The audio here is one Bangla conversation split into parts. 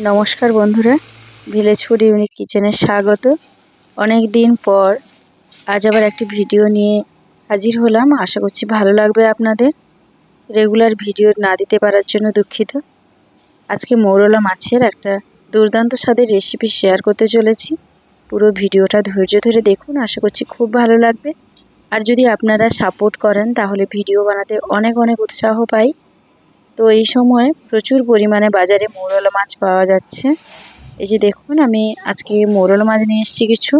নমস্কার বন্ধুরা, ভিলেজ ফুড ইউনিক কিচেনে স্বাগত। অনেক দিন পর আজ আবার একটি ভিডিও নিয়ে হাজির হলাম। আশা করছি ভালো লাগবে আপনাদের। রেগুলার ভিডিও না দিতে পারার জন্য দুঃখিত। আজকে মৌরলা মাছের একটা দুর্দান্ত স্বাদের রেসিপি শেয়ার করতে চলেছি। পুরো ভিডিওটা ধৈর্য ধরে দেখুন, আশা করছি খুব ভালো লাগবে। আর যদি আপনারা সাপোর্ট করেন, তাহলে ভিডিও বানাতে অনেক অনেক উৎসাহ পাই। তো এই সময় প্রচুর পরিমাণে বাজারে মৌরলা মাছ পাওয়া যাচ্ছে। এই যে দেখুন, আমি আজকে মৌরলা মাছ নিয়ে এসেছি কিছু।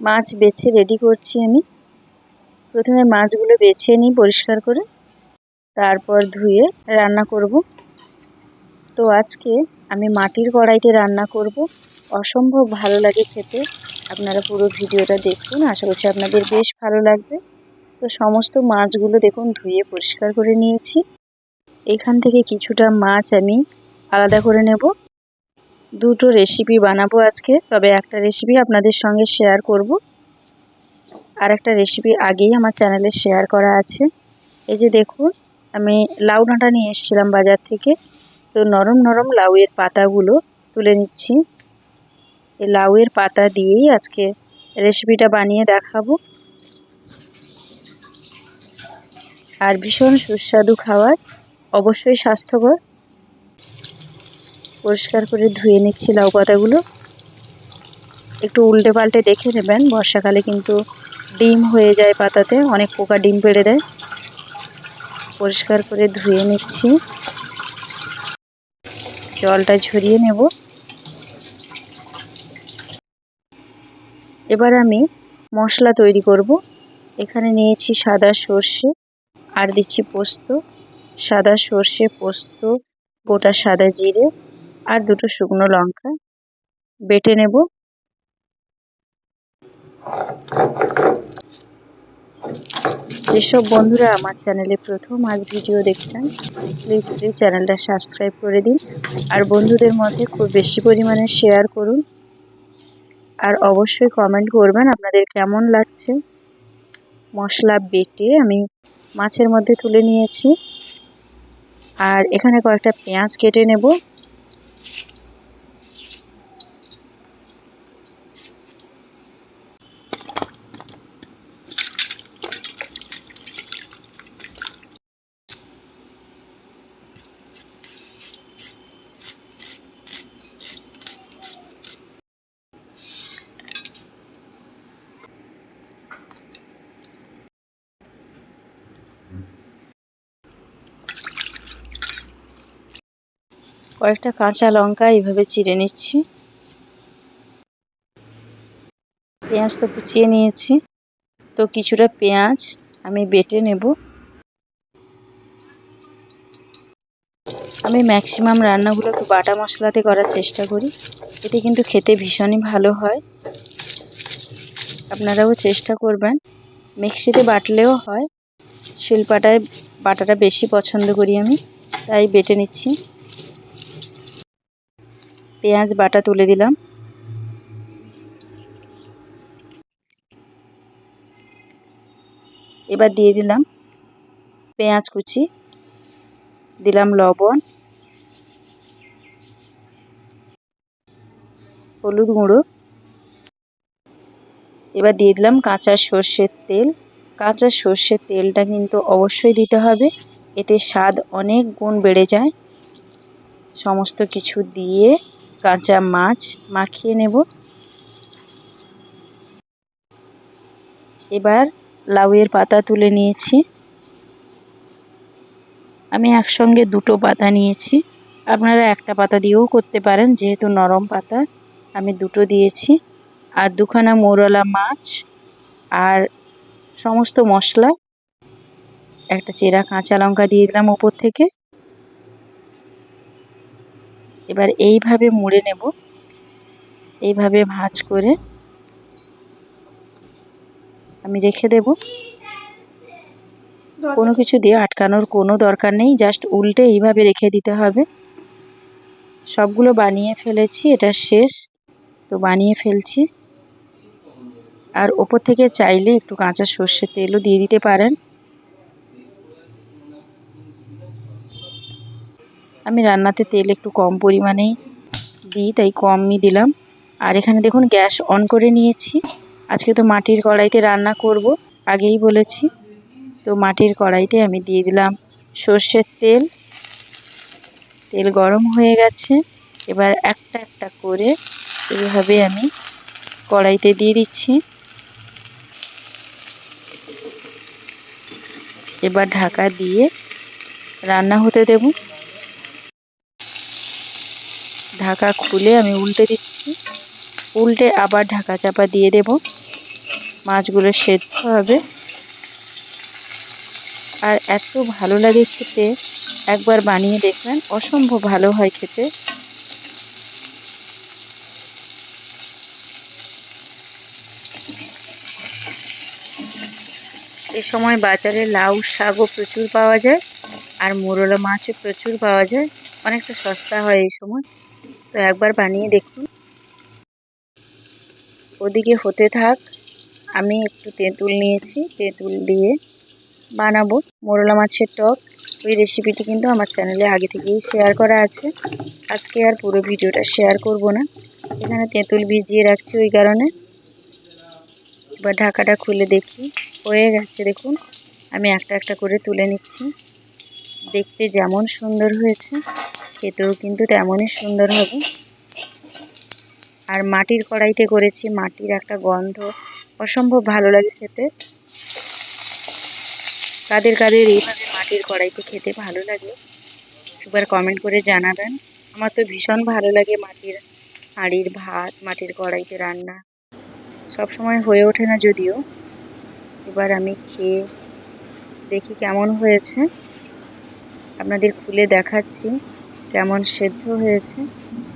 মাছ বেছে রেডি করছি আমি। প্রথমে মাছগুলো বেছে নিই পরিষ্কার করে। তারপর ধুয়ে রান্না করব। তো আজকে আমি মাটির কড়াইতে রান্না করব। অসম্ভব ভালো লাগে খেতে। আপনারা পুরো ভিডিওটা দেখুন। আশা করছি আপনাদের বেশ ভালো লাগবে। তো সমস্ত মাছগুলো দেখুন ধুয়ে পরিষ্কার করে নিয়েছি। এখান থেকে কিছুটা মাছ আমি আলাদা করে নেব। দুটো রেসিপি বানাবো আজকে, তবে একটা রেসিপি আপনাদের সঙ্গে শেয়ার করব। আর একটা রেসিপি আগেই আমার চ্যানেলে শেয়ার করা আছে। এই যে দেখুন, আমি লাউ ডাঁটা নিয়ে এসেছিলাম বাজার থেকে। তো নরম নরম লাউয়ের পাতাগুলো তুলে নিচ্ছি। এই লাউয়ের পাতা দিয়েই আজকে রেসিপিটা বানিয়ে দেখাবো। আর ভীষণ সুস্বাদু খাবার, অবশ্যই স্বাস্থ্যকর। পরিষ্কার করে ধুয়ে নিচ্ছি লাউ পাতাগুলো। একটু উল্টে পাল্টে দেখে নেবেন, বর্ষাকালে কিন্তু ডিম হয়ে যায় পাতাতে, অনেক পোকা ডিম পেড়ে দেয়। পরিষ্কার করে ধুয়ে নিচ্ছি। জলটা ঝরিয়ে নেব। এবার আমি মশলা তৈরি করব। এখানে নিয়েছি সাদা সর্ষে। আর দিচ্ছি পোস্ত, সাদা সর্ষে পোস্ত, গোটা সাদা জিরে আর দুটো শুকনো লঙ্কা। বেটে নেব। যেসব বন্ধুরা আমার চ্যানেলে প্রথম আজ ভিডিও দেখছেন প্লিজ প্লিজ চ্যানেলটা সাবস্ক্রাইব করে দিন আর বন্ধুদের মধ্যে খুব বেশি পরিমাণে শেয়ার করুন। আর অবশ্যই কমেন্ট করবেন আপনাদের কেমন লাগছে। মশলা বেটে আমি মাছের মধ্যে তুলে নিয়েছি। আর এখানে কয়েকটা পেঁয়াজ কেটে নেব। কয়েকটা কাঁচা লঙ্কা এইভাবে চিড়ে নিচ্ছি। পেঁয়াজ তো কুচিয়ে নিয়েছি। তো কিছুটা পেঁয়াজ আমি বেটে নেব। আমি ম্যাক্সিমাম রান্নাগুলো একটু বাটা মশলাতে করার চেষ্টা করি। এতে কিন্তু খেতে ভীষণই ভালো হয়। আপনারাও চেষ্টা করবেন। মিক্সিতে বাটলেও হয়। শিলপাটায় বাটাটা বেশি পছন্দ করি আমি। তাই বেটে নিচ্ছি। পেঁয়াজ, বাটা তুলে দিলাম। এবার দিয়ে দিলাম পেঁয়াজ কুচি, দিলাম লবণ, হলুদ গুঁড়ো। এবার দিয়ে দিলাম কাঁচা সর্ষের তেল। কাঁচা সর্ষের তেলটা কিন্তু অবশ্যই দিতে হবে, এতে স্বাদ অনেক গুণ বেড়ে যায়। সমস্ত কিছু দিয়ে কাঁচা মাছ মাখিয়ে নেব। এবার লাউয়ের পাতা তুলে নিয়েছি। আমি একসঙ্গে দুটো পাতা নিয়েছি। আপনারা একটা পাতা দিয়েও করতে পারেন, যেহেতু নরম পাতা। আমি দুটো দিয়েছি। আর দুখানা মোরলা মাছ আর সমস্ত মশলা। একটা চেরা কাঁচা লঙ্কা দিয়ে দিলাম ওপর থেকে। এবার এইভাবে মুড়ে নেব। এইভাবে ভাঁজ করে আমি রেখে দেব। কোনো কিছু দিয়ে আটকানোর কোনো দরকার নেই, জাস্ট উল্টে এইভাবে রেখে দিতে হবে। সবগুলো বানিয়ে ফেলেছি, এটা শেষ। তো বানিয়ে ফেলছি। আর ওপর থেকে চাইলে একটু কাঁচা সর্ষের তেলও দিয়ে দিতে পারেন। আমি রান্নাতে তেল একটু কম পরিমাণেই দিই, তাই কমই দিলাম। আর এখানে দেখুন গ্যাস অন করে নিয়েছি। আজকে তো মাটির কড়াইতে রান্না করব, আগেই বলেছি। তো মাটির কড়াইতে আমি দিয়ে দিলাম সর্ষের তেল। তেল গরম হয়ে গেছে। এবার একটা একটা করে এইভাবে আমি কড়াইতে দিয়ে দিচ্ছি। এবার ঢাকা দিয়ে রান্না হতে দেব। ঢাকা খুলে আমি উল্টে দিচ্ছি। উল্টে আবার ঢাকা চাপা দিয়ে দেব। মাছগুলো সেদ্ধ হবে। আর এত ভালো লাগে খেতে, একবার বানিয়ে দেখবেন, অসম্ভব ভালো হয় খেতে। এ সময় বাজারে লাউ শাকও প্রচুর পাওয়া যায়, আর মোরলা মাছও প্রচুর পাওয়া যায়। অনেকটা সস্তা হয় এই সময়। তো একবার বানিয়ে দেখুন। ওদিকে হতে থাক, আমি একটু তেঁতুল নিয়েছি, তেঁতুল দিয়ে বানাবো। মোরলা মাছের টক, ওই রেসিপিটি কিন্তু আমার চ্যানেলে আগে থেকেই শেয়ার করা আছে। আজকে আর পুরো ভিডিওটা শেয়ার করব না। এখানে তেঁতুল ভিজিয়ে রাখছি ওই কারণে। এবার ঢাকাটা খুলে দেখি। হয়ে গেছে দেখুন, আমি একটা একটা করে তুলে নিচ্ছি। দেখতে যেমন সুন্দর হয়েছে। খেতেও কিন্তু তেমনই সুন্দর হবে। আর মাটির কড়াইতে করেছি মাটির একটা গন্ধ, অসম্ভব ভালো লাগে খেতে। কাদের কাদের এইভাবে মাটির কড়াইতে খেতে ভালো লাগে, একবার কমেন্ট করে জানাবেন। আমার তো ভীষণ ভালো লাগে মাটির হাঁড়ির ভাত, মাটির কড়াইতে রান্না। সব সময় হয়ে ওঠে না যদিও। এবার আমি খেয়ে দেখি কেমন হয়েছে। আপনাদের খুলে দেখাচ্ছি। কেমন সেদ্ধ হয়েছে।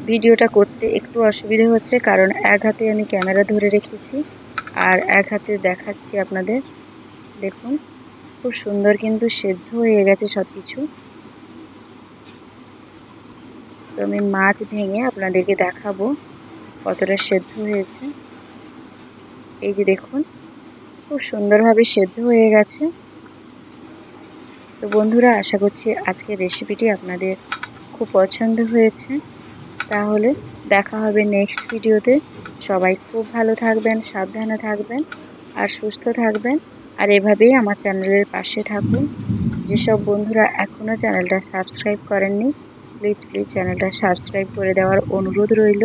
ভিডিওটা করতে একটু অসুবিধে হচ্ছে কারণ এক হাতে আমি ক্যামেরা ধরে রেখেছি আর এক হাতে দেখাচ্ছি আপনাদের। দেখুন, খুব সুন্দর কিন্তু সেদ্ধ হয়ে গেছে সব কিছু তো আমি মাছ ভেঙে আপনাদেরকে দেখাবো কতটা সেদ্ধ হয়েছে। এই যে দেখুন, খুব সুন্দরভাবে সেদ্ধ হয়ে গেছে। তো বন্ধুরা, আশা করছি আজকের রেসিপিটি আপনাদের খুব পছন্দ হয়েছে। তাহলে দেখা হবে নেক্সট ভিডিওতে সবাই খুব ভালো থাকবেন, সাবধানে থাকবেন আর সুস্থ থাকবেন। আর এভাবেই আমার চ্যানেলের পাশে থাকুন। যেসব বন্ধুরা এখনও চ্যানেলটা সাবস্ক্রাইব করেননি প্লিজ প্লিজ চ্যানেলটা সাবস্ক্রাইব করে দেওয়ার অনুরোধ রইল।